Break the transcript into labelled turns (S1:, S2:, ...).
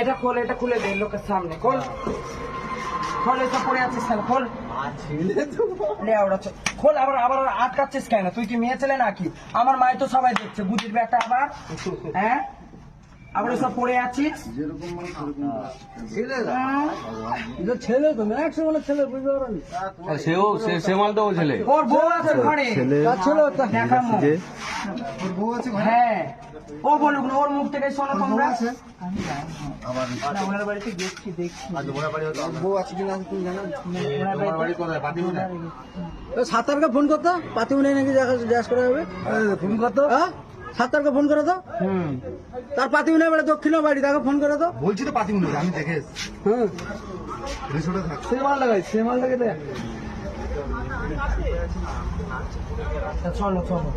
S1: এটা খোল, এটা খুলে দে লোকের সামনে, খোল। খোল এটা পড়ে আছিস কেন? খোল। খোল, আবার আবার আটকাচ্ছিস কেন? তুই কি মেয়ে ছেলে নাকি? আমার মায়ের তো সবাই দেখছে বুঝির ব্যাটা আবার। হ্যাঁ? আবার সব পড়ে আছিস
S2: ছেলে তো একশো মানে ছেলে বুঝতে
S3: সেও সে- ছেলে
S1: ওর বউ আছে ঘরে হ্যাঁ ও বলুক না ওর মুখ থেকে শোনো তোমরা না, ওনার বাড়িতে গেছি দেখছি
S2: বউ আছে কিনা তুমি জানো
S1: ওনার বাড়িতে
S2: সাতারকে ফোন করতো পাতিমনি নাকি জিজ্ঞাসা করা হবে ফোন করতো হ্যাঁ সাতারকে ফোন করে তো
S1: হুম।
S2: তার পাতিমনি বেড়ে দক্ষিণ বাড়ি তাকে ফোন করে তো
S4: বলছি তো পাতি মনে আমি দেখে।
S2: হ্যাঁ সে মাল লাগাই সে মাল লাগাই
S1: দেখ চলো চলো।